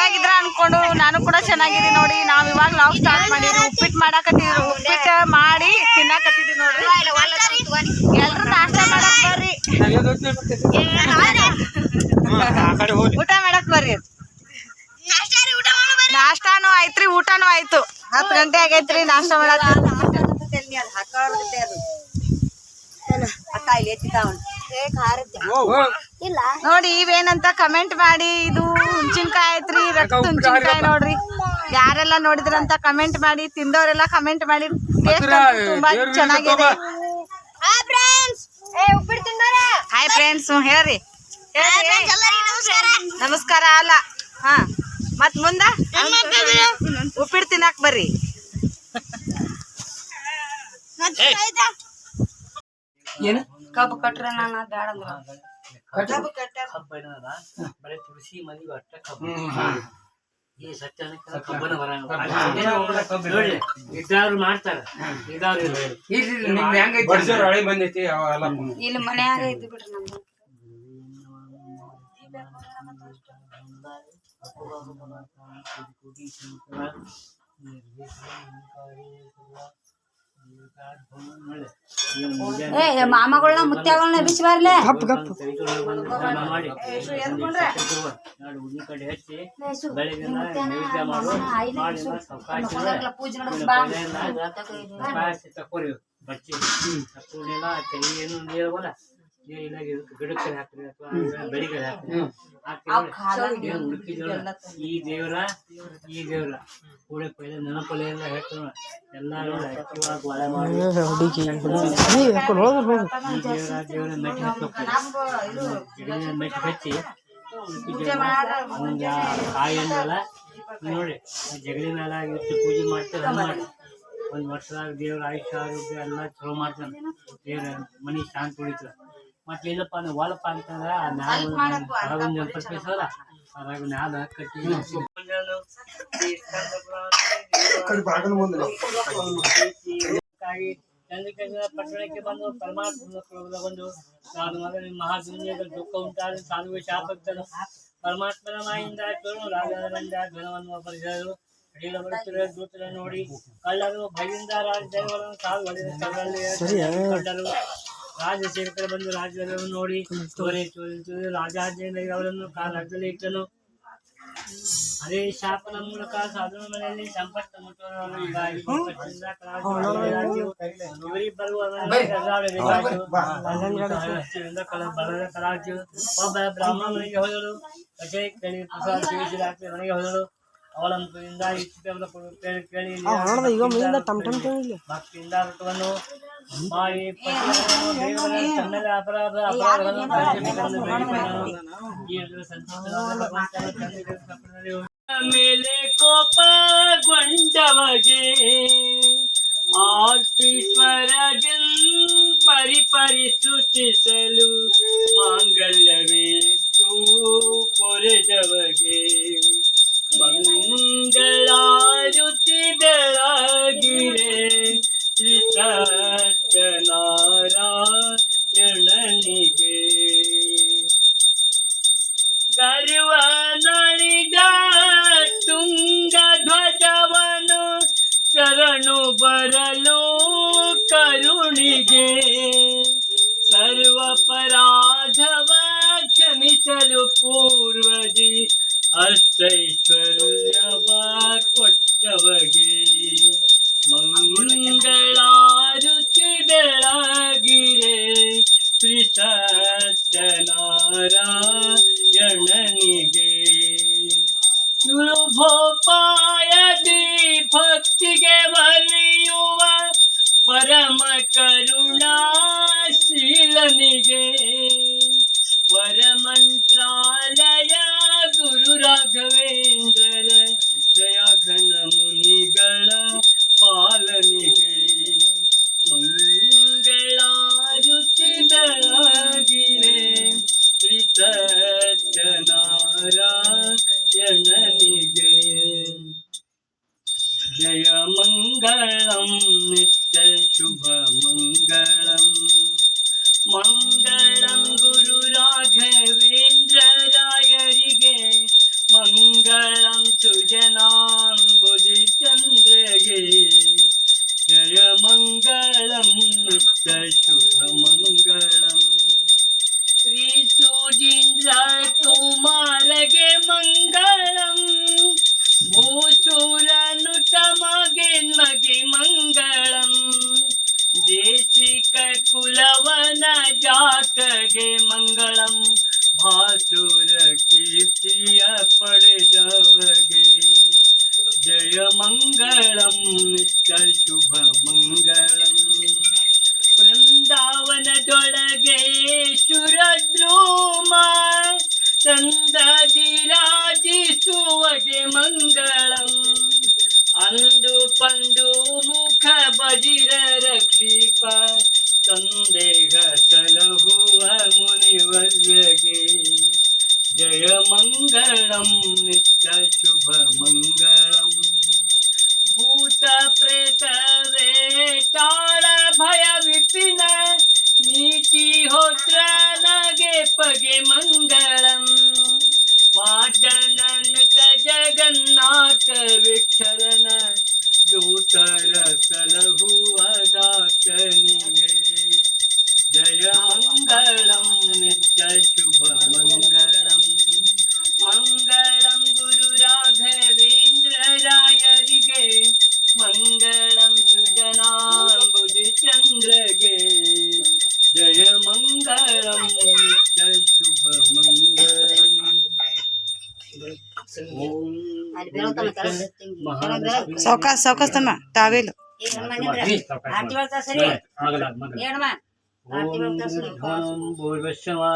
ಚೆನ್ನಾಗಿದ್ರ ಅನ್ಕೊಂಡು ನಾನು ಕೂಡ ಚೆನ್ನಾಗಿದ್ದೀನಿ ನೋಡಿ. ನಾವ್ ಇವಾಗ ಲಾಗ್ ಸ್ಟಾರ್ಟ್ ಮಾಡಿದ್ರು ಉಪ್ಪಿಟ್ಟು ಮಾಡಾಕತ್ತಿದ್ರು. ಉಪ್ಪಿಟ್ ಮಾಡಿ ತಿನ್ನಾಕತ್ತಿದ್ವಿ ನೋಡ್ರಿ. ಎಲ್ರು ನಾಷ್ಟ ಮಾಡಕ್ ಬರ್ರಿ. ಊಟ ಮಾಡಕ್ ಬರ್ರಿ. ನಾಷ್ಟಾನು ಆಯ್ತ್ರಿ, ಊಟನು ಆಯ್ತು. ಹತ್ತು ಗಂಟೆ ಆಗೈತ್ರಿ ನಾಷ್ಟ ಮಾಡಕ್. ನೋಡಿ ಇವೇನಂತ ಕಮೆಂಟ್ ಮಾಡಿ ಇದು ಹುಣ್ಸಿನ್ಕಾಯಿ ಐತ್ರಿ ರಕ್ತ ಹುಣ್ಸಿನ್ಕಾಯಿ ನೋಡ್ರಿ. ಯಾರೆಲ್ಲ ನೋಡಿದ್ರಂತ ಕಮೆಂಟ್ ಮಾಡಿ ತಿಂದವರೆಲ್ಲ ಕಮೆಂಟ್ ಮಾಡಿ. ಟೇಸ್ಟ್ ತುಂಬಾ ಚೆನ್ನಾಗಿದೆ. ಹಾಯ್ ಫ್ರೆಂಡ್ಸ್ ಹೇಳ್ರಿ. ಹೇಳ್ರಿ. ನಮಸ್ಕಾರ. ಅಲ್ಲ. ಹಾ. ಮತ್ ಮುಂದ? ಉಪ್ಪಿಟ್ಟು ತಿನ್ನಾಕ್ ಬರ್ರಿ. ಏನು? ಕಬ್ಬು ಕಟ್ರ ನಾನು ಬ್ಯಾಡ ಅಂದ್ರ ಬರೀ ತುಳಸಿ ಮನಿ ಅಟ್ಟ ಕಬ್ಬು. ಈ ಸತ್ಯ. ಕಬ್ಬನ ಬರಂಗ ನೋಡಿ ಇದ್ದಾರು ಮಾಡ್ತಾರ. ಇದಾವ್ರು ಇಲ್ಲ. ಇಲ್ಲಿ ಹೆಂಗೈತಿ ಬಡ್ಸೋರ್ ಹಳೆ ಬಂದೈತಿ ಅವೆಲ್ಲ ಇಲ್ಲಿ ಮನ್ಯಾಗ ಇದ್ದು ಬಿಡ್ರಿ ನಮ್ದು ಏ ಮಾಮಗಳನ್ನ ಮುತ್ಯಾಗಳನ್ನ ಬಿಸಿ ಬರ್ಲೆ ಮಾಡಿ ನಾಡು ಉದ್ದಿನ ಕಡ್ಡಿ ಹಚ್ಚಿ ಬೆಳಿಗ್ಗೆ ನೈವೇದ್ಯ ಮಾಡು ಮಾಡಿ ಸಾವಕಾಶ ಪೂಜೆ ಮಾಡೋದು ಬಾ ಸಾವಕಾಶ ತಕೋರಿ ಬಚ್ಚಿ ತಕೊಂಡಿಲ್ಲ ತೆಗಿ ಏನು ನೀರವಲ್ಲ ನೀರು ಗಿಡಕ್ಕೆ ಹಾಕ್ರಿ ಅಥವಾ ಬೆಳಿಗ್ಗೆ ಹಾಕ್ರಿ ಈ ದೇವರ ಈ ದೇವರ ಕೂಡ ಪೈಲೆ ಎಲ್ಲ ಹೇಳ್ತಾರ. ಎಲ್ಲಾರು ಆಕ್ಟಿವಾಗಿ ಒಳೆ ಮಾಡಿ. ಈ ದೇವರ ದೇವರ ಮೆಟ್ಟಿ ಹಚ್ಚಿ ಮೆಟ್ಟಿ ಹಚ್ಚಿ ಒಂದು ಕಾಯಿ ಅಂದಲ್ಲ ನೋಡಿ ಜಗಲಿ ಮೇಲೆ ಇಟ್ಟು ಪೂಜೆ ಮಾಡ್ತಾರೆ ಒಂದ್ ಮಾಡಿ ಒಂದು ವರ್ಷದಾಗ ದೇವ್ರ ಆಯುಷ್ಯ ಆರೋಗ್ಯ ಎಲ್ಲ ಚಲೋ ಮಾಡ್ತಾನೆ. ದೇವ್ರ ಮನಿ ಶಾಂತ ಉಳಿತದ. ಮತ್ತೆ ಇಲ್ಲಪ್ಪ ಅಂದ್ರೆ ಒಳಪ್ಪ ಅಂತಂದ್ರೆ ಆ ಮ್ಯಾಲ ಹೊರಗೊಂದು ನೆನಪಿಸ್ಬೇಕಲ್ಲ ಹೊರಗೆ ಮ್ಯಾಲ ಕಟ್ಟಿ ಪಟ್ಟಣಕ್ಕೆ ಬಂದು ಪರಮಾತ್ಮ ಮಹಾಜನ್ಯದ ನಾನು ಮಹಾದುನಿಯದ ದುಃಖ ಉಂಟಾದ ಸಾಧುವೆ ಶಾಪಕ್ತನು ಪರಮಾತ್ಮನ ಮಾಯಿಂದ ರಾಜ ರಾಜಾನಂದ ಘನವನ್ನು ಪರಿಸರು ದೂತರ ನೋಡಿ ಕಳ್ಳರು ಭಯಿಂದ ರಾಜ ದೇವರ ಹೊಡೆದ ಸ್ಥಳದಲ್ಲಿ ಕಂಡರು ರಾಜ ಸೇವಕರು ಬಂದು ರಾಜ್ಯವನ್ನು ನೋಡಿ ಚೋರಿ ಚೋರಿ ರಾಜಾಜ್ಞೆ ಅವರನ್ನು ಕಾಲದಲ್ಲಿ ಇಟ್ಟನು ಅದೇ ಶಾಪನ ಮೂಲಕ ಸಾಧುನ ಮನೆಯಲ್ಲಿ ಸಂಪರ್ಕ ಮುಟ್ಟುವವರನ್ನು ಹೀಗಾಗಿ ವಿಪತ್ತಿನಿಂದ ಕಳಾಚಿದ ರಾಜ್ಯವು ಇವರಿಬ್ಬರು ಬಲದ ಕಲಾಜ್ಯವು ಒಬ್ಬ ಬ್ರಾಹ್ಮಣ ಮನೆಗೆ ಹೋದಳು ಕಚೇರಿ ಕೇಳಿ ಪ್ರಸಾದ ಸೇವಿಸಿ ರಾತ್ರಿ ಮನೆಗೆ ಹೋದಳು ಅವಳ ಮುಖದಿಂದ ಈ ಚಿತ್ರವನ್ನು ಕೊಡು- ಕೇಳಿ ಕೇಳಿ ಭಕ್ತಿಯಿಂದ ವ್ರತವನ್ನು ಮಾಡಿ ಪತಿಯನ್ನು ದೇವರ ತನ್ನೆಲ್ಲ ಅಪರಾಧ ಅಪರಾಧಗಳನ್ನು ಪರಿಹರಿಸಬೇಕೆಂದು ಬೇಡಿಕೊಂಡನು. ಈ ವಿಧದ ಸಂತೋಷವಾದ ಭಗವಂತನ ತಂದೆಯ ಕಪ್ಪನಲ್ಲಿ ಮೇಲೆ ಕೋಪಗೊಂಡವಗೆ ಆರ್ತೀಶ್ವರಜನ್ ಪರಿಪರಿಸುತ್ತಿಸಲು ಮಂಗಳಂ రాజీరాజీసువటి మంగళం అందు పందు ముఖ బజిర రక్షిప సందేహ సలహువ మునివర్యగే జయ మంగళం నిత్య శుభ మంగళం భూత ప్రేత వేటాళ భయ విపినా करसलभु अदाकनिगे जय मङ्गलं नित्यशुभमङ्गलम् मङ्गलं गुरुराघवेन्द्ररायरिगे मङ्गलं गे जय मङ्गलं नित्यशुभमङ्गलम् ॐ సౌకాస్ సౌకాస్ తమ్మ తావేలు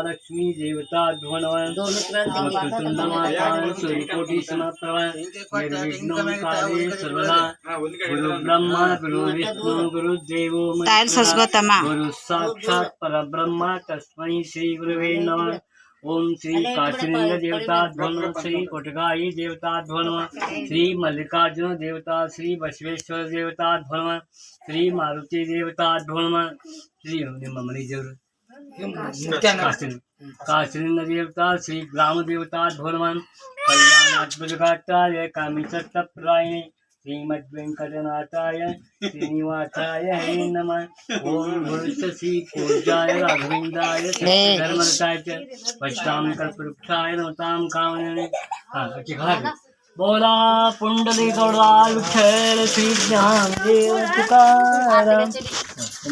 लक्ष्मी देवता सूर्यकोटि ब्रह्मा गुरु विष्णु गुरु देवो गुरु साक्षात् परब्रह्म तस्मै श्री गुरुवे नमः ओम श्री काशीलिंग देवता ध्वन श्री कोटकाई देवता ध्वन श्री मल्लिकार्जुन देवता श्री बसवेश्वर देवता ध्वन श्री मारुति देवता ध्वन श्री ममनी ज़रूर काशीलिंग देवता श्री ग्राम देवता ध्वन कल्याण कामी सत्य श्रीमद्वेंकटनाथाय श्रीनिवासाय हरे नम ओम भविष्यसि पूज्याय राघवेन्द्राय धर्मरताय च पश्याम कल्पवृक्षाय नमताम कामने बोला पुंडली गौड़ा विठल श्री ज्ञान देव तुकाराम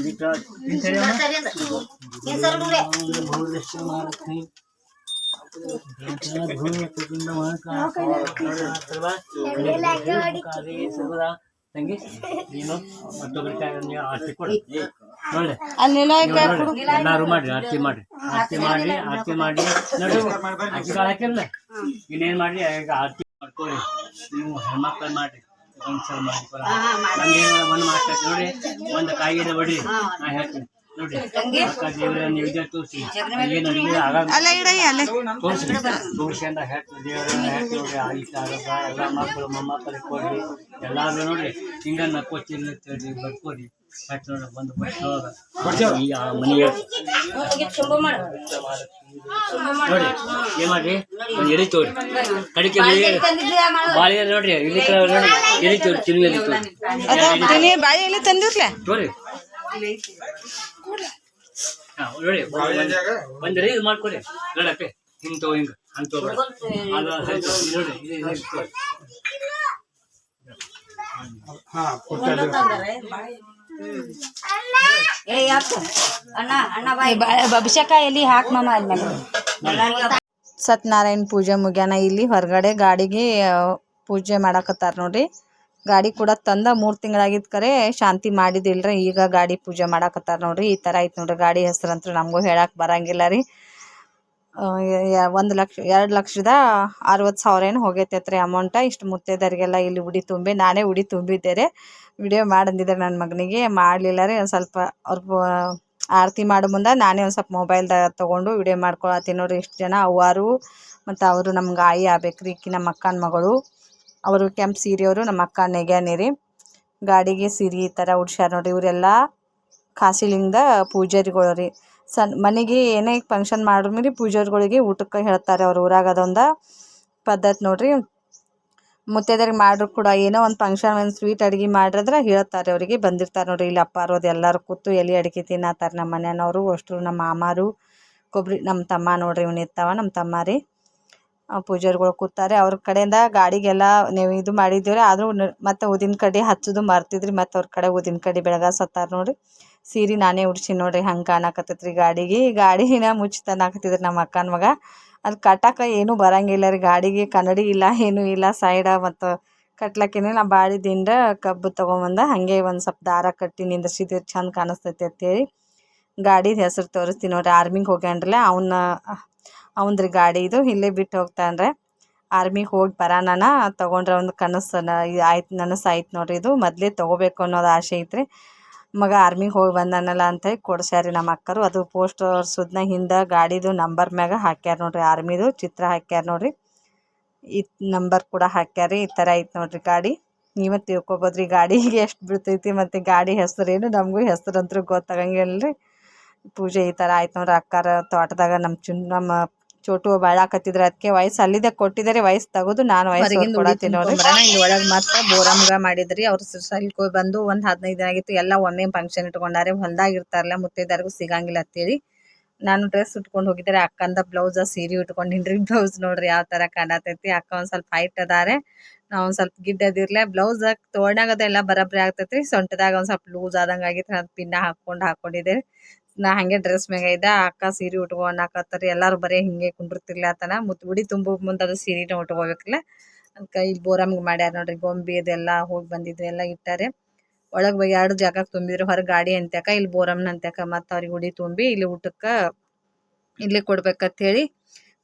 बेटा ये सर डूबे भविष्य मारते ಎಲ್ಲಾರು ಮಾಡಿ ಆರತಿ ಮಾಡಿ ಆರತಿ ಮಾಡಿ ಆರತಿ ಮಾಡಿ ನಡು ಅಕ್ಕಿ ಕಾಳು ಇನ್ನೇನ್ ಮಾಡಿ ಆರ್ತಿ ಆರತಿ ಮಾಡ್ಕೊಳ್ಳಿ ನೀವು ಹೆಣ್ಮಕ್ಳ ಮಾಡಿ ಒಂದ್ಸಲ ಮಾಡಿ ಒಂದ್ ಮಾತಾಡ್ತೀನಿ ನೋಡಿ ಒಂದ್ ಕಾಯಿಗೆ ಹೊಡಿ ನಾ ಹೇಳ್ತೀನಿ ಅಲ್ಲ? ಇಡಯ್ಯ ಅಲ್ಲೇ. ತೋರಿಸಿ. ಅಂತ ಹೇಳ್ತೀನಿ ದೇವರ ಹೇಳ್ತೀನಿ ನೋಡಿ ಆಯ್ತು ಆಗಪ್ಪ ಎಲ್ಲ ಮಕ್ಕಳು ಮೊಮ್ಮಕ್ಕಳು ಕೊಡ್ರಿ. ಎಲ್ಲಾರು ನೋಡಿ ಹಿಂಗ ನಕ್ಕೋತಿರ್ಲಿ ಬರ್ಕೋರಿ ನೋಡಿ ಬಂದು ಆ ಮನೆಗೆ ನೋಡಿ ಏನ್ ಮಾಡ್ರಿ? ಒಂದು ಎಲಿ ತೋರಿ. ಕಡಿಕೆ ಬೆಳಿ ನೋಡ್ರಿ ಇಲ್ಲಿ ನೋಡಿ ಎಲಿ ತೋರಿ ಚಿನ್ನು ಎಲ್ಲಿ ತೋರಿ ಬಾಳೆ ಎಲ್ಲಿ ತಂದಿರ್ಲೆ? ತೋರಿ. ಹಾ, ಒಂದ್ ರೀ ಇದು ಮಾಡ್ಕೊಡಿ. ಗಡಪೆ ಹಿಂಗ್ ಹಿಂಗ ಅಂತ ತಗೋಬೇಡ ಅದು ಅದು ನೋಡಿ ಇದು ಇದು ತೋರಿ ಏ ಯಾಕೆ? ಅಣ್ಣ ಅಣ್ಣ ಬಾಯ್. ಅಭಿಷೇಕ ಎಲ್ಲಿ ಹಾಕ್ ಮಾಮ ಅಲ್ಲಿ ಸತ್ಯನಾರಾಯಣ ಪೂಜೆ ಮುಗ್ಯಾನ ಇಲ್ಲಿ ಹೊರಗಡೆ ಗಾಡಿಗೆ ಪೂಜೆ ಮಾಡಕತ್ತಾರ ನೋಡ್ರಿ. ಗಾಡಿ ಕೂಡ ತಂದ ಮೂರು ತಿಂಗಳಾಗಿದ್ ಕರೆ. ಶಾಂತಿ ಮಾಡಿದಿಲ್ರಿ. ಈಗ ಗಾಡಿ ಪೂಜೆ ಮಾಡಕತ್ತಾರ ನೋಡ್ರಿ. ಈ ಥರ ಐತೆ ನೋಡ್ರಿ ಗಾಡಿ ಹೆಸರಂತೂ ನಮಗೂ ಹೇಳಕ್ ಬರಂಗಿಲ್ಲ ರೀ. ಒಂದು ಲಕ್ಷ, ಎರಡು ಲಕ್ಷದ ಅರವತ್ತು ಸಾವಿರ ಏನು ಹೋಗೈತೈತ್ರಿ ಅಮೌಂಟ ಇಷ್ಟು ಮುತ್ತೈದರಿಗೆಲ್ಲ ಇಲ್ಲಿ ಉಡಿ ತುಂಬಿ, ನಾನೇ ಉಡಿ ತುಂಬಿದ್ದೆ ರೀ. ವಿಡಿಯೋ ಮಾಡಂದಿದ್ದೆ ನನ್ನ ಮಗನಿಗೆ. ಮಾಡಲಿಲ್ಲ ರೀ. ಒಂದು ಸ್ವಲ್ಪ ಅವ್ರ ಆರತಿ ಮಾಡೋ ಮುಂದೆ ನಾನೇ ಒಂದು ಸ್ವಲ್ಪ ಮೊಬೈಲ್ದಾಗ ತೊಗೊಂಡು ವಿಡಿಯೋ ಮಾಡ್ಕೊಳತ್ತೀನಿ ನೋಡ್ರಿ. ಇಷ್ಟು ಜನ ಅವ್ವಾರು, ಮತ್ತು ಅವರು ನಮ್ಗೆ ಆಯಿ ಆಗ್ಬೇಕ್ರಿ. ಈಕಿ ನಮ್ಮ ಅಕ್ಕನ ಮಗಳು. ಅವರು ಕೆಂಪು ಸೀರೆಯವರು, ನಮ್ಮ ಅಕ್ಕ ನೆಗ್ಯಾನಿ ರೀ ಗಾಡಿಗೆ ಸೀರೆ ಈ ಥರ ಉಡ್ಸ್ಯಾರ ನೋಡ್ರಿ, ಇವರೆಲ್ಲ ಕಾಸಿಲಿಂದ ಪೂಜಾರಿಗಳು ರೀ ಸಣ್ಣ ಮನೆಗೆ ಏನೇ ಫಂಕ್ಷನ್ ಮಾಡಿದ್ಮೇಲೆ ಪೂಜಾರಿಗಳಿಗೆ ಊಟಕ್ಕೆ ಹೇಳ್ತಾರೆ ಅವ್ರ, ಊರಾಗ ಅದೊಂದು ಪದ್ಧತಿ ನೋಡ್ರಿ. ಮುತ್ತೈದರಿಗೆ ಮಾಡ್ರು ಕೂಡ ಏನೋ ಒಂದು ಫಂಕ್ಷನ್ ಒಂದು ಸ್ವೀಟ್ ಅಡುಗೆ ಮಾಡಿದ್ರೆ ಹೇಳ್ತಾರೆ ಅವರಿಗೆ, ಬಂದಿರ್ತಾರೆ ನೋಡ್ರಿ. ಇಲ್ಲಿ ಅಪ್ಪಾರೋದು ಎಲ್ಲರೂ ಕೂತು ಎಲ್ಲಿ ಅಡುಗೆ ತಿನ್ನತ್ತಾರೆ ನಮ್ಮ ಮನೆಯವರು, ಅಷ್ಟರು ನಮ್ಮ ಮಾಮಾರು ಕೊಬ್ಬರಿ ನಮ್ಮ ತಮ್ಮ ನೋಡ್ರಿ ಇವನಿರ್ತಾವ ನಮ್ಮ ತಮ್ಮ ರೀ. ಪೂಜಾರಿಗಳು ಕೂತಾರೆ. ಅವ್ರ ಕಡೆಯಿಂದ ಗಾಡಿಗೆಲ್ಲ ನೀವು ಇದು ಮಾಡಿದ್ದೀರಿ, ಆದರೂ ಮತ್ತೆ ಊದಿನ ಕಡ್ಡಿ ಹಚ್ಚೋದು ಮರ್ತಿದ್ರಿ, ಮತ್ತೆ ಅವ್ರ ಕಡೆ ಊದಿನ ಕಡ್ಡಿ ಬೆಳಗಾಸತ್ತಾರ ನೋಡ್ರಿ. ಸೀರೆ ನಾನೇ ಉಡ್ಸಿ ನೋಡಿರಿ, ಹಂಗೆ ಕಾಣಕತ್ತೈತ್ರಿ ಗಾಡಿಗೆ. ಗಾಡಿನ ಮುಚ್ಚತನಾಕತ್ತಿದ್ರು ನಮ್ಮ ಅಕ್ಕನ ಮಗ. ಅದು ಕಟ್ಟಾಕ ಏನೂ ಬರಂಗಿಲ್ಲ ರೀ, ಗಾಡಿಗೆ ಕನ್ನಡಿ ಇಲ್ಲ, ಏನೂ ಇಲ್ಲ, ಸೈಡ ಮತ್ತು ಕಟ್ಲಕ್ಕೇನೆ ನಾ ಬಾಳಿದಿಂದ ಕಬ್ಬು ತೊಗೊಂಬಂದ ಹಾಗೆ ಒಂದು ಸ್ವಲ್ಪ ದಾರ ಕಟ್ಟಿ ನಿಂದ್ರಿಸಿದ್ರೆ ಚಂದ ಕಾಣಿಸ್ತೈತಿ ಅಂತೇಳಿ. ಗಾಡಿದು ಹೆಸರು ತೋರಿಸ್ತೀನಿ ನೋಡ್ರಿ, ಆರ್ಮಿಗೆ ಹೋಗ್ಯಾನ್ರಲ್ಲ ಅವನ್ನ ಅವಂದ್ರಿ ಗಾಡಿ ಇದು ಇಲ್ಲೇ ಬಿಟ್ಟು ಹೋಗ್ತಾನ್ರೆ ಆರ್ಮಿಗೆ ಹೋಗಿ ಬರೋಣ ತೊಗೊಂಡ್ರೆ ಒಂದು ಕನಸನ ಆಯ್ತು ನನಸು ಆಯ್ತು ನೋಡ್ರಿ ಇದು ಮೊದಲೇ ತೊಗೋಬೇಕು ಅನ್ನೋದು ಆಸೆ ಐತ್ರಿ ಮಗ ಆರ್ಮಿಗೆ ಹೋಗಿ ಬಂದಾನಲ್ಲ ಅಂತೇಳಿ ಕೊಡ್ಸ್ಯಾರಿ ನಮ್ಮ ಅಕ್ಕರು. ಅದು ಪೋಸ್ಟರ್ ಸುದ್ನ ಹಿಂದೆ ಗಾಡಿದು ನಂಬರ್ ಮ್ಯಾಗ ಹಾಕ್ಯಾರ ನೋಡ್ರಿ. ಆರ್ಮಿದು ಚಿತ್ರ ಹಾಕ್ಯಾರ ನೋಡ್ರಿ. ಈ ನಂಬರ್ ಕೂಡ ಹಾಕ್ಯಾರಿ. ಈ ಥರ ಐತೆ ನೋಡ್ರಿ ಗಾಡಿ. ನೀವೇ ತಿಳ್ಕೊಬೋದ್ರಿ ಗಾಡಿಗೆ ಎಷ್ಟು ಬೀಳ್ತೈತಿ ಮತ್ತು ಗಾಡಿ ಹೆಸರೇನು ನಮಗೂ ಹೆಸರಂತೂ ಗೊತ್ತಾಗಂಗಿಲ್ಲ ರೀ ಪೂಜೆ ಈ ಥರ ಆಯ್ತು ನೋಡ್ರಿ. ಅಕ್ಕಾರ ತೋಟದಾಗ ನಮ್ಮ ಚುನ್ ನಮ್ಮ ಚೋಟು ಬಾಳಾಕತ್ತಿದ್ರ. ಅದಕ್ಕೆ ವಯಸ್ಸು ಅಲ್ಲಿದೆ ಕೊಟ್ಟಿದ್ದಾರೆ ವಯಸ್ಸು ತೆಗೆದು ನಾನು ವಯಸ್ಸು ಕೊಡತ್ತೀನಿ ನೋಡ್ರಿ ಇಲ್ಲಿ ಒಳಗೆ ಮತ್ತೆ ಬೋರಮ್ಗ ಮಾಡಿದ್ರಿ. ಅವ್ರ ಸಲ್ಕ್ ಹೋಗಿ ಬಂದು ಒಂದು ಹದಿನೈದು ದಿನ ಆಗಿತ್ತು ಎಲ್ಲ ಒಮ್ಮೆ ಫಂಕ್ಷನ್ ಇಟ್ಕೊಂಡಾರೆ. ಹೊಲ್ದಾಗ ಇರ್ತಾರಲ್ಲ ಮುತ್ತೈದೆಯರಿಗೂ ಸಿಗಂಗಿಲ್ಲ ಅಂತೇಳಿ. ನಾನು ಡ್ರೆಸ್ ಉಟ್ಕೊಂಡು ಹೋಗಿದ್ದಾರೆ ಅಕ್ಕಂದ ಬ್ಲೌಸ್ ಸೀರೆ ಹಿಂಡ್ರಿ ಬ್ಲೌಸ್ ನೋಡ್ರಿ ಯಾವ ತರ ಕಾಣತೈತಿ. ಅಕ್ಕ ಒಂದ್ ಸ್ವಲ್ಪ ಹೈಟ್ ಅದಾರೆ. ನಾವು ಒಂದ್ ಸ್ವಲ್ಪ ಗಿಡ್ಡ ಅದಿರ್ಲೆ ಬ್ಲೌಸ್ ತೋಣಾಗದೆಲ್ಲ ಬರಬ್ರಿ ಆಗ್ತೈತ್ರಿ. ಸೊಂಟದಾಗ ಒಂದ್ ಸ್ವಲ್ಪ ಲೂಸ್ ಆದಂಗ ಆಗಿತ್ತು ಅದ್ ಪಿನ್ನ ಹಾಕೊಂಡ್ ಹಾಕೊಂಡಿದ್ದೆ. ನಾ ಹಂಗೆ ಡ್ರೆಸ್ ಮ್ಯಾಗ ಇದ್ದೆ ಅಕ್ಕ ಸೀರೆ ಉಟ್ಕೊಂಡಾಕತ್ತಾರ ಎಲ್ಲಾರು ಬರೀ ಹಿಂಗೆ ಕುಂಡಿರ್ತಿರ್ಲತನ ಮುತ್ ಉಡಿ ತುಂಬ ಮುಂದೆ ಅದು ಸೀರೆನ ಉಟ್ಕೋಬೇಕಲ್ಲ. ಅದಕ್ಕೆ ಇಲ್ಲಿ ಬೋರಮ್ಗೆ ಮಾಡ್ಯಾರ ನೋಡ್ರಿ, ಗೊಂಬಿ ಅದೆಲ್ಲ ಹೋಗಿ ಬಂದಿದ್ದು ಎಲ್ಲ ಇಟ್ಟಾರೆ. ಒಳಗೆ ಎರಡು ಜಾಗಕ್ಕೆ ತುಂಬಿದ್ರು, ಹೊರಗೆ ಗಾಡಿ ಅಂತ್ಯಾಕ, ಇಲ್ಲಿ ಬೋರಮ್ನ ಅಂತ್ಯಾಕ ಮತ್ತು ಅವ್ರಿಗೆ ಉಡಿ ತುಂಬಿ, ಇಲ್ಲಿ ಊಟಕ್ಕೆ ಇಲ್ಲಿ ಕೊಡ್ಬೇಕಂತ ಹೇಳಿ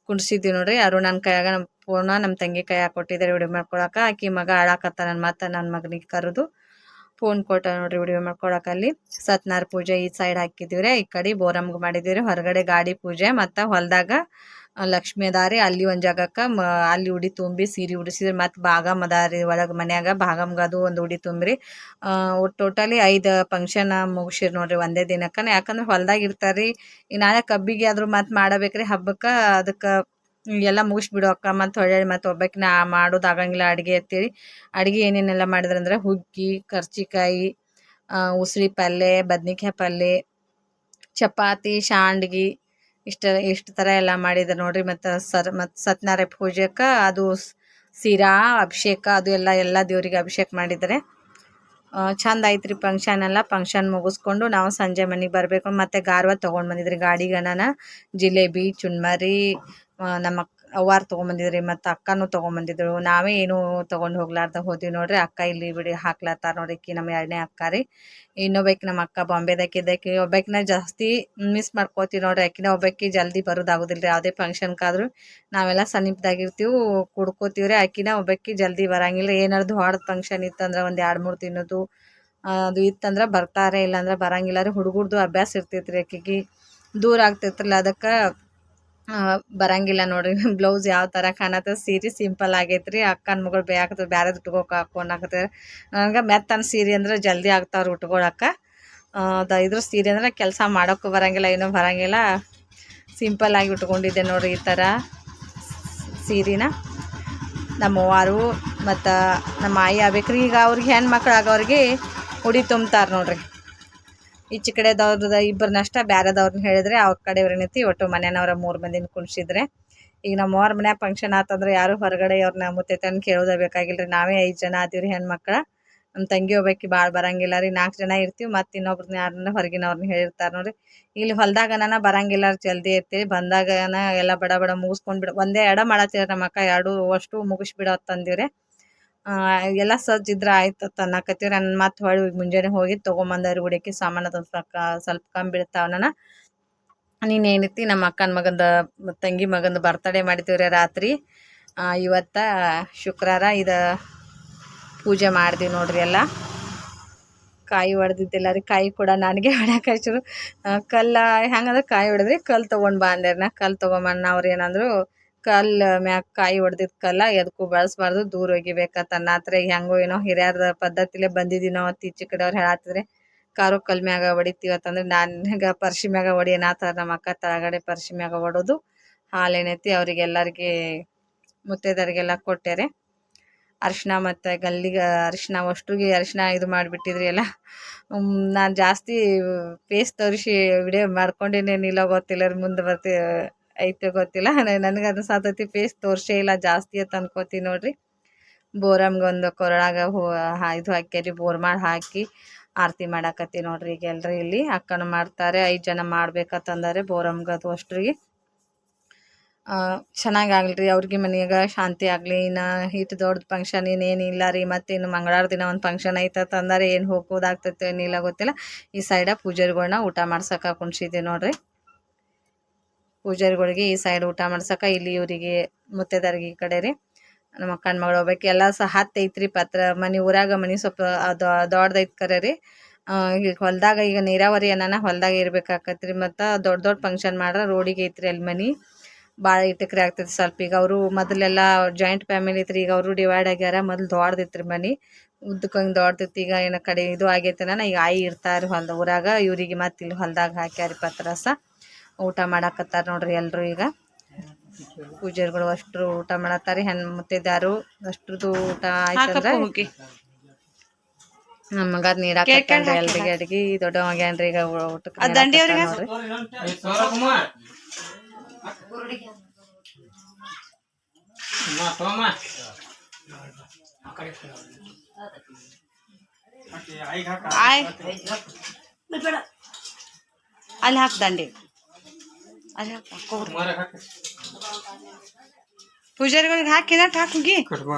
ಕುಂಡ್ಸಿದ್ವಿ ನೋಡ್ರಿ. ನನ್ನ ಕೈಯಾಗ ನಮ್ಮ ಫೋನ ನಮ್ಮ ತಂಗಿ ಕೈಯಾಗ ಕೊಟ್ಟಿದ್ದಾರೆ ವಿಡಿಯೋ ಮಾಡ್ಕೊಳಕ. ಆಕಿ ಮಗ ಆಳಾಕತ್ತ ನನ್ನ ಮತ್ತೆ ನನ್ನ ಮಗನಿಗೆ ಕರೆದು. ಫೋನ್ ಕೊಟ್ಟ ನೋಡ್ರಿ ವಿಡಿಯೋ ಮಾಡ್ಕೊಳಕ ಅಲ್ಲಿ ಸತ್ನಾರ ಪೂಜೆ ಈ ಸೈಡ್ ಹಾಕಿದಿವ್ರಿ ಈ ಕಡೆ ಬೋರಮ್ಗೆ ಮಾಡಿದಿವ್ರಿ ಹೊರಗಡೆ ಗಾಡಿ ಪೂಜೆ, ಮತ್ತು ಹೊಲದಾಗ ಲಕ್ಷ್ಮಿ ಅದಾರಿ. ಅಲ್ಲಿ ಒಂದು ಜಾಗಕ್ಕೆ ಅಲ್ಲಿ ಉಡಿ ತುಂಬಿ ಸೀರೆ ಉಡಿಸಿದ್ರಿ ಮತ್ತು ಬಾಗಮ್ ಅದಾರಿ ಒಳಗೆ ಮನ್ಯಾಗ. ಭಾಗಮ್ಗೆ ಅದು ಒಂದು ಉಡಿ ತುಂಬ್ರಿ. ಟೋಟಲಿ ಐದು ಫಂಕ್ಷನ್ ಮುಗಿಸಿರ್ ನೋಡ್ರಿ ಒಂದೇ ದಿನಕ್ಕೆ ಯಾಕಂದ್ರೆ ಹೊಲ್ದಾಗ ಇರ್ತಾರ್ರಿ ಈ ನಾಳೆ ಕಬ್ಬಿಗೆ ಆದ್ರೂ ಮತ್ತೆ ಮಾಡಬೇಕ್ರಿ ಹಬ್ಬಕ್ಕೆ. ಅದಕ್ಕೆ ಎಲ್ಲ ಮುಗಿಸ್ಬಿಡು ಅಕ್ಕ ಮತ್ತು ಹೊಳ್ಳಿ ಮತ್ತು ಒಬ್ಬಾಕಿನ ಮಾಡೋದು ಆಗಂಗಿಲ್ಲ ಅಡುಗೆ ಅಂತೇಳಿ ಅಡುಗೆ ಏನೇನೆಲ್ಲ ಮಾಡಿದ್ರಂದ್ರೆ ಹುಗ್ಗಿ ಕರ್ಚಿಕಾಯಿ ಉಸಿರಿ ಪಲ್ಯ ಬದ್ನಿಕಾಯಿ ಪಲ್ಲೆ ಚಪಾತಿ ಶಾಂಡ್ಗಿ ಇಷ್ಟ ಇಷ್ಟು ಥರ ಎಲ್ಲ ಮಾಡಿದ್ರು ನೋಡ್ರಿ. ಮತ್ತು ಸರ್ ಮತ್ತು ಸತ್ಯನಾರಾಯಣ ಪೂಜೆಗೆ ಅದು ಸೀರಾ ಅಭಿಷೇಕ ಅದು ಎಲ್ಲ ಎಲ್ಲ ದೇವ್ರಿಗೆ ಅಭಿಷೇಕ ಮಾಡಿದ್ದಾರೆ ಚಂದ ಐತ್ರಿ ಫಂಕ್ಷನ್ ಎಲ್ಲ. ಫಂಕ್ಷನ್ ಮುಗಿಸ್ಕೊಂಡು ನಾವು ಸಂಜೆ ಮನೆಗೆ ಬರಬೇಕು. ಮತ್ತು ಗಾರ್ವ ತೊಗೊಂಡು ಬಂದಿದ್ರಿ ಗಾಡಿಗಣನ ಜಿಲೇಬಿ ಚುನ್ಮರಿ ಆ, ನಮ್ಮ ಅವ್ವಾರು ತೊಗೊಂಬಂದಿದ್ರಿ, ಮತ್ತು ಅಕ್ಕನೂ ತೊಗೊಂಬಂದಿದ್ರು ನಾವೇ ಏನೂ ತೊಗೊಂಡು ಹೋಗ್ಲಾರ್ದ ಹೋದ್ವಿ ನೋಡ್ರಿ. ಅಕ್ಕ ಇಲ್ಲಿ ಬಿಡಿ ಹಾಕ್ಲತ್ತಾರ ನೋಡ್ರಿ ಈಕಿ ನಮ್ಮ ಎರಡನೇ ಅಕ್ಕ ರೀ. ಇನ್ನೊಬ್ಬಾಕಿ ನಮ್ಮ ಅಕ್ಕ ಬಾಂಬೆದಾಕಿದ್ದಕ್ಕೆ ಒಬ್ಬಾಕಿನ ಜಾಸ್ತಿ ಮಿಸ್ ಮಾಡ್ಕೋತೀವಿ ನೋಡ್ರಿ. ಆಕಿನ ಒಬ್ಬಾಕಿ ಜಲ್ದಿ ಬರೋದಾಗೋದಿಲ್ಲ ರೀ ಯಾವುದೇ ಫಂಕ್ಷನ್ಕಾದ್ರೂ ನಾವೆಲ್ಲ ಸಮೀಪದಾಗಿರ್ತೀವಿ ರೀ. ಆಕಿನ ಒಬ್ಬಾಕಿ ಜಲ್ದಿ ಬರಂಗಿಲ್ಲ. ಏನಾದ್ರು ದೊಡ್ಡ ಫಂಕ್ಷನ್ ಇತ್ತಂದ್ರೆ ಒಂದು ಎರಡು ಮೂರು ತಿನ್ನೋದು ಅದು ಇತ್ತಂದ್ರೆ ಬರ್ತಾರೆ, ಇಲ್ಲಾಂದ್ರೆ ಬರಂಗಿಲ್ಲ ರೀ. ಹುಡುಗರ್ದು ಅಭ್ಯಾಸ ರೀ ಆಕಿಗೆ. ದೂರ ಆಗ್ತೈತ್ರಲ್ಲ ಅದಕ್ಕೆ ಬರಂಗಿಲ್ಲ ನೋಡ್ರಿ. ಬ್ಲೌಸ್ ಯಾವ ಥರ ಕಾಣತ್ತೆ, ಸೀರೆ ಸಿಂಪಲ್ ಆಗೈತ್ರಿ. ಅಕ್ಕನ ಮಗಳು ಬೇಕದ ಬೇರೆದು ಉಟ್ಕೋಕೆ ಹಾಕೊಳಕತ್ತ ನನಗೆ ಮೆತ್ತನ ಸೀರೆ ಅಂದ್ರೆ ಜಲ್ದಿ ಆಗ್ತಾವ್ರಿ ಉಟ್ಕೊಳಕ್ಕ. ಅದು ಇದ್ರ ಸೀರೆ ಅಂದ್ರೆ ಕೆಲಸ ಮಾಡೋಕ್ಕೂ ಬರಂಗಿಲ್ಲ ಬರಂಗಿಲ್ಲ. ಸಿಂಪಲ್ ಆಗಿ ಉಟ್ಕೊಂಡಿದ್ದೆ ನೋಡ್ರಿ ಈ ಥರ ಸೀರೆನ. ನಮ್ಮ ಅವ್ವಾರು ಮತ್ತು ನಮ್ಮ ಆಯಿ ಆಗ್ಬೇಕ್ರಿ. ಈಗ ಅವ್ರಿಗೆ ಹೆಣ್ಮಕ್ಳು ಆಗೋರಿಗೆ ಉಡಿ ತುಂಬ್ತಾರೆ ನೋಡ್ರಿ. ಈಚೆ ಕಡೆದವ್ರದ ಇಬ್ಬರನ್ನಷ್ಟ ಬೇರೆದವ್ರನ್ನ ಹೇಳಿದ್ರೆ ಅವ್ರ ಕಡೆಯವ್ರ ಏನೈತಿ ಒಟ್ಟು ಮನೆಯವ್ರ ಮೂರು ಮಂದಿನ ಕುಣ್ಸಿದ್ರೆ. ಈಗ ನಮ್ಮ ಅವ್ರ ಮನ್ಯಾಗ ಫಂಕ್ಷನ್ ಆತಂದ್ರೆ ಯಾರು ಹೊರಗಡೆ ಅವ್ರನ್ನ ಮುತ್ತೈತನ ಕೇಳೋದೇ ಬೇಕಾಗಿಲ್ಲ ರೀ ನಾವೇ ಐದು ಜನ ಆದೀವಿ ಹೆಣ್ಮಕ್ಳ. ನಮ್ಮ ತಂಗಿ ಒಬ್ಬಾಕಿ ಭಾಳ ಬರಂಗಿಲ್ಲ ರೀ. ನಾಲ್ಕು ಜನ ಇರ್ತೀವಿ ಮತ್ತೆ ಇನ್ನೊಬ್ರನ್ನ ಯಾರನ್ನ ಹೊರಗಿನವ್ರನ್ನ ಹೇಳಿರ್ತಾರೆ ನೋಡ್ರಿ. ಇಲ್ಲಿ ಹೊಲ್ದಾಗನ ಬರಂಗಿಲ್ಲ ರೀ ಜಲ್ದಿ ಇರ್ತೀವಿ ಬಂದಾಗನ ಎಲ್ಲ ಬಡ ಬಡ ಮುಗಿಸ್ಕೊಂಡ್ಬಿಡ, ಒಂದೇ ಎಡ ಮಾಡತ್ತೀವ್ರಿ ನಮ್ಮ ಅಕ್ಕ ಎರಡು ಅಷ್ಟು ಮುಗಿಸ್ಬಿಡೋ ತಂದಿವ್ರಿ. ಎಲ್ಲ ಸಜ್ಜಿದ್ರೆ ಆಯ್ತು ಅನ್ನಕತ್ತೀವಿ ನನ್ನ ಮತ್ತೆ ಹೊಳ್ಳಿ ಮುಂಜಾನೆ ಹೋಗಿ ತೊಗೊಂಬಂದವ್ರಿ ಉಡಕ್ಕೆ ಸಾಮಾನು ಸ್ವಲ್ಪ ಸ್ವಲ್ಪ ಕಮ್ಮಿ ನಾನು ನನ್ನ ನೀನು ಏನೈತಿ ನಮ್ಮ ಅಕ್ಕನ ಮಗಂದು, ತಂಗಿ ಮಗಂದು ಬರ್ತಡೇ ಮಾಡಿದ್ದೀವ್ರಿ ರಾತ್ರಿ. ಇವತ್ತ ಶುಕ್ರವಾರ ಇದು ಪೂಜೆ ಮಾಡ್ದೀವಿ ನೋಡ್ರಿ ಎಲ್ಲ. ಕಾಯಿ ಹೊಡೆದಿದ್ದಿಲ್ಲ ರೀ ಕಾಯಿ ಕೂಡ ನನಗೆ ಹೊಡ್ಯಾಕ ಕಲ್ಲ, ಹೆಂಗಂದ್ರೆ ಕಾಯಿ ಹೊಡೆದ್ರಿ ಕಲ್ಲು ತೊಗೊಂಡು ಬಾ ಅಂದ್ಯಾರ ನಾ ಕಲ್ಲು ತೊಗೊಂಬಂದು ಅವ್ರು ಏನಂದ್ರು ಕಲ್ಲು ಮ್ಯಾಗ ಕಾಯಿ ಹೊಡೆದಿದ್ ಕಲ್ಲ ಎದಕ್ಕೂ ಬಳಸಬಾರ್ದು. ದೂರ ಒಗಿಬೇಕಂತ ತನ್ನ ಹತ್ರ ಹೆಂಗೋ ಏನೋ ಹಿರಿಯರ ಪದ್ಧತಿಲೇ ಬಂದಿದ್ದೀವಿ ನಾವು ಈಚೆ ಕಡೆಯವ್ರು ಹೇಳತ್ತಿದ್ರೆ ಕಾರು ಕಲ್ ಮ್ಯಾಗ ಹೊಡಿತೀವಿ ಅಂತಂದ್ರೆ ನನಗೆ ಪರ್ಶಿ ಮ್ಯಾಗ ಹೊಡಿ ಅನ್ನತ್ತಾರ ನಮ್ಮ ಅಕ್ಕ ತಳಗಡೆ ಪರ್ಶಿ ಮ್ಯಾಗ ಹೊಡೋದು ಹಾಲು ಏನೈತಿ ಅವ್ರಿಗೆ ಎಲ್ಲರಿಗೆ ಮುತ್ತೈದರಿಗೆಲ್ಲ ಕೊಟ್ಟಾರೆ. ಅರಿಶಿನ ಮತ್ತು ಗಲ್ಲಿಗೆ ಅರಿಶಿನ ಅಷ್ಟುಗೆ ಅರಿಶಿನ ಇದು ಮಾಡಿಬಿಟ್ಟಿದ್ರಿ ಎಲ್ಲ ನಾನು ಜಾಸ್ತಿ ಪೇಸ್ಟ್ ತೋರಿಸಿ ವಿಡಿಯೋ ಮಾಡ್ಕೊಂಡೇನೇನಿಲ್ಲ ಗೊತ್ತಿಲ್ಲ ಮುಂದೆ ಬರ್ತಿ ಐತೆ ಗೊತ್ತಿಲ್ಲ. ನನಗೆ ಅದು ಸಾತೈತಿ ಪೇಸ್ಟ್ ತೋರಿಸೇ ಇಲ್ಲ. ಜಾಸ್ತಿ ಅಂತ ಅನ್ಕೋತೀನಿ ನೋಡ್ರಿ. ಬೋರಮ್ಗೆ ಒಂದು ಕೊರಳಾಗ ಹೂ ಇದು ಹಾಕ್ಯಾರಿ, ಬೋರ್ ಮಾಡಿ ಹಾಕಿ ಆರತಿ ಮಾಡಾಕತ್ತಿ ನೋಡ್ರಿ ಈಗ ಎಲ್ಲರೂ ಇಲ್ಲಿ. ಅಕ್ಕನ ಮಾಡ್ತಾರೆ, ಐದು ಜನ ಮಾಡ್ಬೇಕತ್ತಂದರೆ ಬೋರಮ್ಗೆ ಅದು ಅಷ್ಟ್ರಿಗೆ. ಚೆನ್ನಾಗಿ ಆಗಲಿ ರೀ ಅವ್ರಿಗೆ ಮನೆಯಾಗ, ಶಾಂತಿ ಆಗಲಿ. ಇನ್ನು ಹಿಟ್ಟು ದೊಡ್ಡ ಫಂಕ್ಷನ್ ಇನ್ನೇನು ಇಲ್ಲ ರೀ. ಮತ್ತು ಇನ್ನು ಮಂಗಳವಾರ ದಿನ ಒಂದು ಫಂಕ್ಷನ್ ಐತತ್ ಅಂದರೆ ಏನು ಹೋಗೋದಾಗ್ತೈತೆ ಏನಿಲ್ಲ ಗೊತ್ತಿಲ್ಲ. ಈ ಸೈಡ ಪೂಜಾರಿಗಳ್ನ ಊಟ ಮಾಡ್ಸಕ್ಕೆ ಕುಣ್ಸಿದ್ದೆ ನೋಡ್ರಿ. ಪೂಜಾರಿಗಳಿಗೆ ಈ ಸೈಡ್ ಊಟ ಮಾಡ್ಸಕ ಇಲ್ಲಿ ಇವರಿಗೆ ಮುತ್ತೈದಾರಿಗೆ ಈ ಕಡೆ ರೀ. ನಮ್ಮ ಅಕ್ಕನ ಮಗಳು ಹೋಗ್ಬೇಕು ಎಲ್ಲ ಸಹ ಹತ್ತೈತ್ರಿ ಪತ್ರ, ಮನೆ ಊರಾಗ ಮನೆ ಸ್ವಲ್ಪ ದೊಡ್ಡದೈತ್ ಕರೆ ರೀ. ಈಗ ಹೊಲ್ದಾಗ ಈಗ ನೀರಾವರಿ ಏನಾನ ಹೊಲ್ದಾಗ ಇರ್ಬೇಕಾಕತ್ರಿ, ಮತ್ತು ದೊಡ್ಡ ದೊಡ್ಡ ಫಂಕ್ಷನ್ ಮಾಡ್ರೆ ರೋಡಿಗೆ ಐತ್ರಿ ಅಲ್ಲಿ ಮನೆ. ಭಾಳ ಇಟಕ್ರಿ ಆಗ್ತೈತಿ ಸ್ವಲ್ಪ, ಈಗ ಅವರು ಮೊದಲೆಲ್ಲ ಜಾಯಿಂಟ್ ಫ್ಯಾಮಿಲಿ ಐತ್ರಿ, ಈಗ ಅವರು ಡಿವೈಡ್ ಆಗ್ಯಾರ, ಮೊದಲು ದೊಡ್ಡದೈತ್ರಿ ಮನೆ. ಉದ್ದಕ್ಕೆ ಹಂಗೆ ದೊಡ್ಡದಿತ್ತು, ಈಗ ಏನೋ ಕಡೆ ಇದು ಆಗೈತೆ ನಾನು ಈಗ ಆಯಿ ಇರ್ತಾರೆ ಹೊಲ್ದ ಊರಾಗ, ಇವರಿಗೆ ಮತ್ತೆ ಇಲ್ಲಿ ಹೊಲ್ದಾಗ ಹಾಕ್ಯಾರಿ ಪತ್ರಸ ಊಟ ಮಾಡಾಕತ್ತಾರ ನೋಡ್ರಿ ಎಲ್ಲರೂ ಈಗ. ಪೂಜಾರಿಗಳು ಅಷ್ಟ್ರು ಊಟ ಮಾಡತ್ತಾರಿ ಹೆಣ್ ಮುತ್ತಿದ್ದಾರು ಅಷ್ಟ್ರದ್ದು ಊಟ ಆಯ್ತಂದ್ರೆ ನಮ್ಮ ಮಗ ನೀಡಾಕತ್ತಾನ್ರಿ ಎಲ್ರಿಗೆ ಅಡ್ಗಿ ದೊಡ್ಡ ಮಗ್ಯಾನ್ರಿ ಈಗ ಊಟಕ್ಕೆ ನೋಡ್ರಿ. ಸೌರಕುಮಾರ್ ಸೋಮ ಆಯ್ ಅಲ್ಲಿ ಹಾಕ್ ದಂಡಿ ಅಲ್ಲಿ ಹಾಕ್ ಹಾಕೋರಿ ಕುಮಾರ ಹಾಕ ಪೂಜಾರಿಗಳಿಗೆ ಹಾಕಿದ ಹಾಕಿ ಕಟ್ಬಾ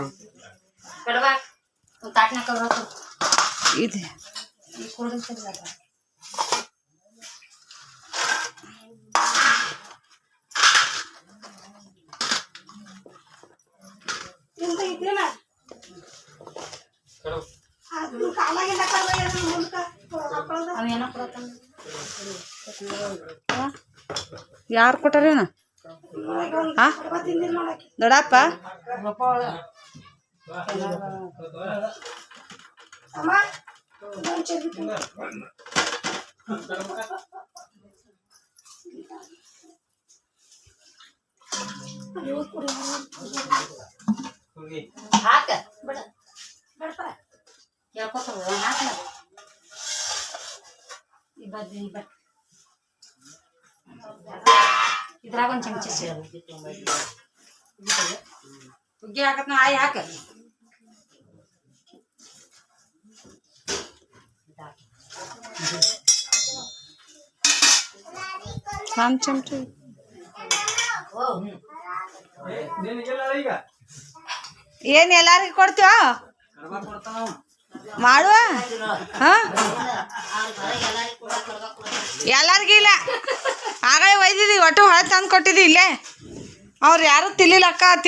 ಕಡ್ಬಾ ಒಂದ್ ತಾಟ್ನಾಗ ಕಬ್ರ ಇದೆ ಅವೇನೋ ಕೊಡತ್ತಾನ ಯಾರು ಕೊಟ್ಟಾರೇನ ಹಾ ದೊಡ್ಡಪ್ಪ? ಹಾಕ. ಬಿಡ ಬಿಡಪ್ಪ ಹಾಕ ಈ ಬದ್ರಿ ಈ ಬದ್ ಇದ್ರಾಗ ಒಂದ್ ಚಮಚ ಸೇರು ಹುಗ್ಗಿ ಹಾಕತ್ ಆಯ್ ಹಾಕ ಸಣ್ಣ ಚಮಚ ಏನ್ ಎಲ್ಲಾರಿಗೂ ಕೊಡ್ತೀವ ಮಾಡುವ ಹಾ ಎಲ್ಲಾರ್ಗೂ ಇಲ್ಲ ಆಗಲೇ ಒಯ್ದಿದ್ದಿ ಒಟ್ಟು ಹೊಳೆ ತಂದು ಕೊಟ್ಟಿದ್ದಿ ಇಲ್ಲೇ. ಅವ್ರು ಯಾರು ತಿಲ್ಲಿಲ್ಲ ಅಕ್ಕ ಅಂತ